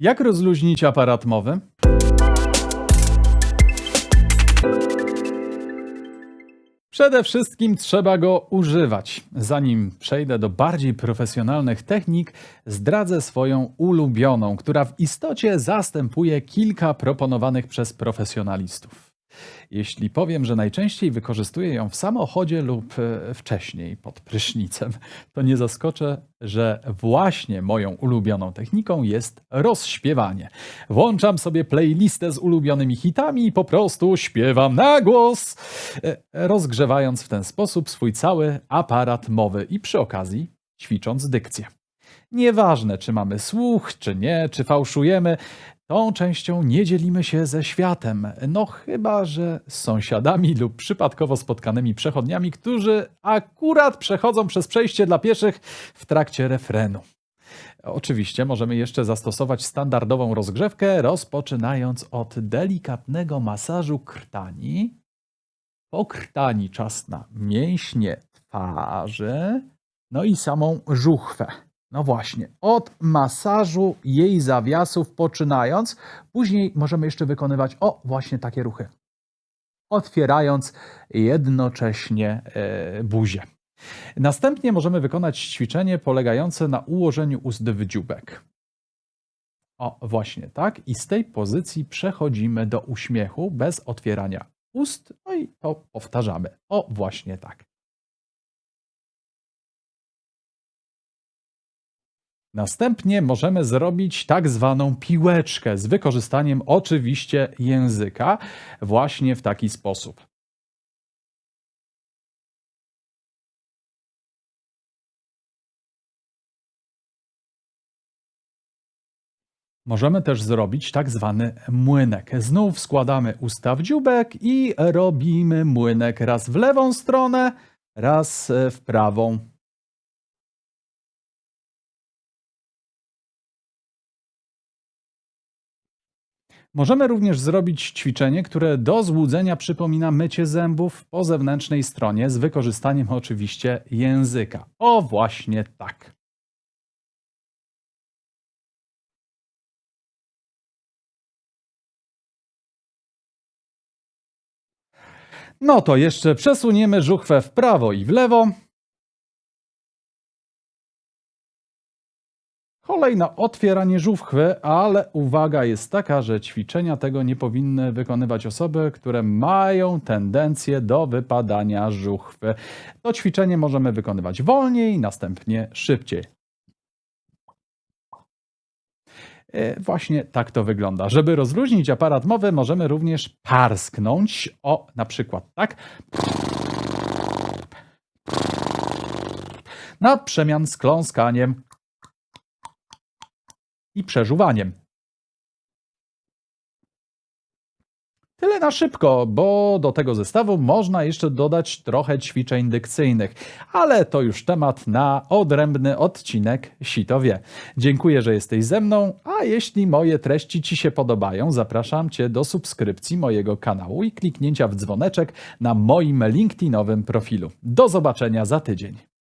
Jak rozluźnić aparat mowy? Przede wszystkim trzeba go używać. Zanim przejdę do bardziej profesjonalnych technik, zdradzę swoją ulubioną, która w istocie zastępuje kilka proponowanych przez profesjonalistów. Jeśli powiem, że najczęściej wykorzystuję ją w samochodzie lub e, wcześniej pod prysznicem, to nie zaskoczę, że właśnie moją ulubioną techniką jest rozśpiewanie. Włączam sobie playlistę z ulubionymi hitami i po prostu śpiewam na głos, e, rozgrzewając w ten sposób swój cały aparat mowy i przy okazji ćwicząc dykcję. Nieważne, czy mamy słuch, czy nie, czy fałszujemy, tą częścią nie dzielimy się ze światem. No chyba, że z sąsiadami lub przypadkowo spotkanymi przechodniami, którzy akurat przechodzą przez przejście dla pieszych w trakcie refrenu. Oczywiście możemy jeszcze zastosować standardową rozgrzewkę, rozpoczynając od delikatnego masażu krtani. Po krtani czas na mięśnie twarzy, no i samą żuchwę. No właśnie, od masażu jej zawiasów poczynając, później możemy jeszcze wykonywać, o, właśnie takie ruchy. Otwierając jednocześnie e, buzię. Następnie możemy wykonać ćwiczenie polegające na ułożeniu ust w dzióbek. O, właśnie tak. I z tej pozycji przechodzimy do uśmiechu bez otwierania ust. No i to powtarzamy. O, właśnie tak. Następnie możemy zrobić tak zwaną piłeczkę z wykorzystaniem oczywiście języka właśnie w taki sposób. Możemy też zrobić tak zwany młynek. Znów składamy usta w dzióbek i robimy młynek raz w lewą stronę, raz w prawą. Możemy również zrobić ćwiczenie, które do złudzenia przypomina mycie zębów po zewnętrznej stronie z wykorzystaniem oczywiście języka. O właśnie tak. No to jeszcze przesuniemy żuchwę w prawo i w lewo. Kolej na otwieranie żuchwy, ale uwaga jest taka, że ćwiczenia tego nie powinny wykonywać osoby, które mają tendencję do wypadania żuchwy. To ćwiczenie możemy wykonywać wolniej, następnie szybciej. E, Właśnie tak to wygląda. Żeby rozluźnić aparat mowy, możemy również parsknąć. O, na przykład tak. Na przemian z kląskaniem i przeżuwaniem. Tyle na szybko, bo do tego zestawu można jeszcze dodać trochę ćwiczeń dykcyjnych, ale to już temat na odrębny odcinek Sitowie. Dziękuję, że jesteś ze mną, a jeśli moje treści Ci się podobają, zapraszam Cię do subskrypcji mojego kanału i kliknięcia w dzwoneczek na moim LinkedInowym profilu. Do zobaczenia za tydzień.